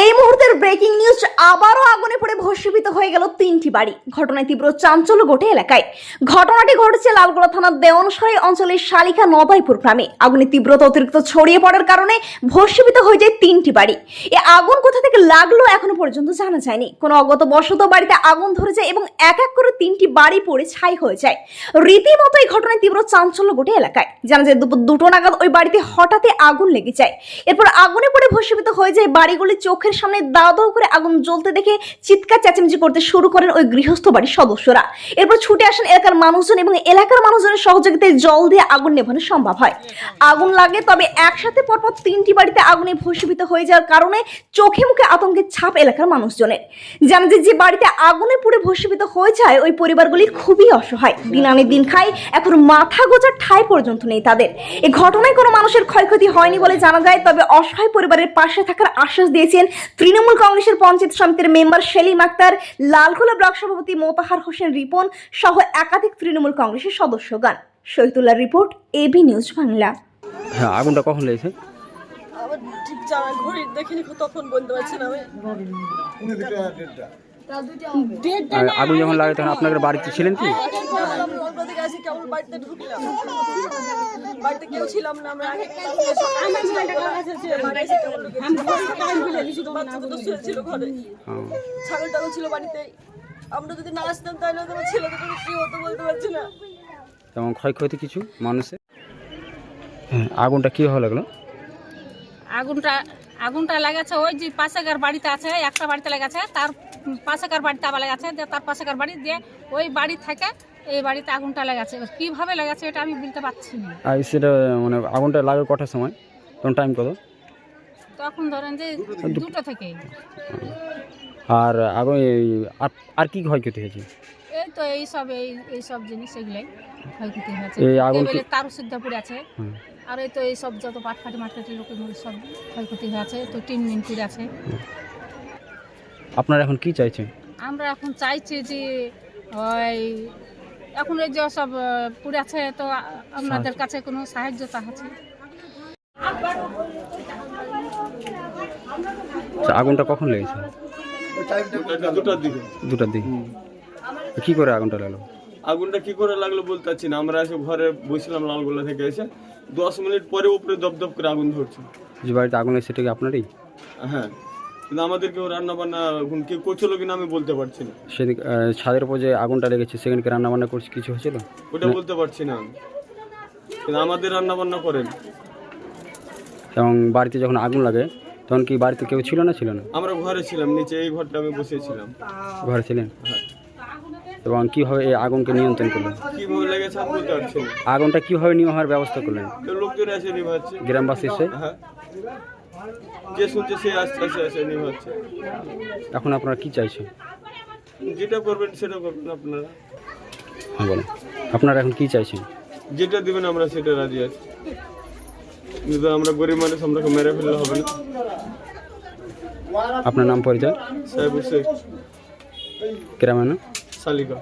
এই মুহূর্তের breaking news আবারও আগুনে পড়ে ভস্মীভূত হয়ে গেল তিনটি বাড়ি। ঘটনায় তীব্র চাঞ্চল্য ঘটে এলাকায়। ঘটনাটি ঘটেছে লালগোলা থানার দেওয়ানসারি অঞ্চলের শালিকা নবাইপুর গ্রামে। আগুনের তীব্রতা অতিরিক্ত ছড়িয়ে পড়ার কারণে ভস্মীভূত হয়ে যায় তিনটি বাড়ি। এ আগুন কোথা থেকে লাগল এখনও পর্যন্ত জানা যায়নি। কোনো অগত বশত বাড়িতে আগুন ধরে যায় এবং এক এক করে তিনটি বাড়ি পড়ে ছাই হয়ে যায়। রীতিমতো এই ঘটনায় তীব্র চাঞ্চল্য ঘটে এলাকায়। জানা যায়, দুপুর দুটো নাগাদ ওই বাড়িতে হঠাৎই আগুন লেগে যায়। এরপর আগুনে পড়ে ভস্মীভূত হয়ে যায় বাড়িগুলি চোখের সামনে দাও দাও করে আগুন জ্বলতে দেখে চিৎকার চেঁচামেচি করতে শুরু করেন ওই গৃহস্থ বাড়ির সদস্যরা। এরপর ছুটে আসেন এলাকার মানুষজন এবং এলাকার মানুষজনের সহযোগিতায় জল দিয়ে আগুন নেভানো সম্ভব হয়। আগুন লাগে তবে একসাথে পরপর তিনটি বাড়িতে আগুনে ভস্মীভূত হয়ে যাওয়ার কারণে চোখে মুখে আতঙ্কের ছাপ এলাকার মানুষজনের। জানা যায় যে বাড়িতে আগুনে পুড়ে ভস্মীভূত হয়ে যায় ওই পরিবারগুলি খুবই অসহায়। দিন আনে দিন খায়, এখন মাথা গোজার ঠাঁই পর্যন্ত নেই তাদের। এ ঘটনায় কোনো মানুষের ক্ষয়ক্ষতি হয়নি বলে জানা যায়, তবে অসহায় পরিবারের পাশে থাকার আশ্বাস দিয়েছেন তৃণমূল কংগ্রেসের পঞ্চায়েত সমিতির মেম্বার সেলিম আক্তার লালখোলা ব্লক সভাপতি মোতাহার হোসেন রিপন সহ একাধিক তৃণমূল কংগ্রেসের সদস্যগণ Shahidullah report AB news Bangla. হ্যাঁ আগুনটা কখন লেগেছে? আমার ঠিক জানা ঘড়ি দেখিনি তখন বলতে পারছি না আমি। আগুন যখন লাগে তখন আপনাদের বাড়িতে ছিলেন কি? বাড়িতে কেউ ছিলাম না আমরা আগে ঘরে ছাগল টাগল ছিল বাড়িতে আমরা যদি না আসতাম তাহলে কি হতো বলতে পারছি না তেমন ক্ষয়ক্ষতি কিছু মানুষের? হ্যাঁ আগুনটা কীভাবে লাগল? আগুনটা আগুনটা লাগাচ্ছে ওই যে পাশেকার বাড়িতে আছে একটা বাড়িতে লাগাছে তার পাশেকার বাড়িতে আবার লাগাচ্ছে যে তার পাশেকার বাড়ি দিয়ে ওই বাড়ি থেকে এই বাড়িতে আগুনটা লাগাচ্ছে। এবার কীভাবে লাগাচ্ছে এটা আমি বলতে পারছি না। আর সেটা মানে আগুনটা লাগে কটার সময়? তখন টাইম কত? তখন ধরেন যে দুটো থেকে। আর আগুন এই আর- আর কি ক্ষয়ক্ষতি হয়েছে? এই তো এই সব এই এই সব জিনিস এগুলাই ক্ষয়ক্ষতি হয়েছে। এই আগুন তার সিদ্ধা পড়ে আছে। হুম। আর এই তো এই সব যত পাটফাটি মাটফাটি লোকের মধ্যে সব ক্ষয়ক্ষতি হয়েছে তো টিন মিন করে আছে। আপনারা এখন কি চাইছেন? আমরা এখন চাইছি যে ওই এখন এই যে সব পুড়ে আছে তো আপনাদের কাছে কোনো সাহায্য আছে? আচ্ছা, আগুনটা কখন লেগেছে? দুটার দিকে। দুটার দিকে। কি করে আগুনটা লাগল? আগুনটা কি করে লাগল বলতে পারছি না। আমরা এসে ঘরে বসছিলাম লালগোলা থেকে এসে। দশ মিনিট পরে উপরে দপদপ করে আগুন ধরছে। যে বাড়িতে আগুন সেটা কি আপনারই? হ্যাঁ। কিন্তু আমাদের কেউ রান্না বান্না এখন কে করছিল কিনা আমি বলতে পারছি না। সেদিন আহ, ছাদের উপর যে আগুনটা লেগেছে সেখানে কি রান্না বান্না করছে কিছু হয়েছিল? ওটা বলতে পারছি না আমি। কিন্তু আমাদের রান্না বান্না করেন। এবং বাড়িতে যখন আগুন লাগে তখন কি বাড়িতে কেউ ছিল না ছিল না? আমরা ঘরে ছিলাম নিচে এই ঘরটা আমি বসেছিলাম। ঘরে ছিলেন? এবং কীভাবে এই আগুনকে নিয়ন্ত্রণ করলেন? আগুনটা কীভাবে নিয়মার ব্যবস্থা করলেন? গ্রামবাসী এসে? হ্যাঁ। যে শুনছে সে নিভাচ্ছে। এখন আপনারা কি চাইছেন? যেটা করবেন সেটা করবেন আপনারা। হ্যাঁ বলেন আপনারা এখন কি চাইছেন? যেটা দিবেন আমরা সেটা রাজি আছি। কিন্তু আমরা গরিব মানুষ আমরা মেরে ফেললে হবে না। আপনার নাম পরিচয়? সাহেব শেখ গ্রামে না শালিকা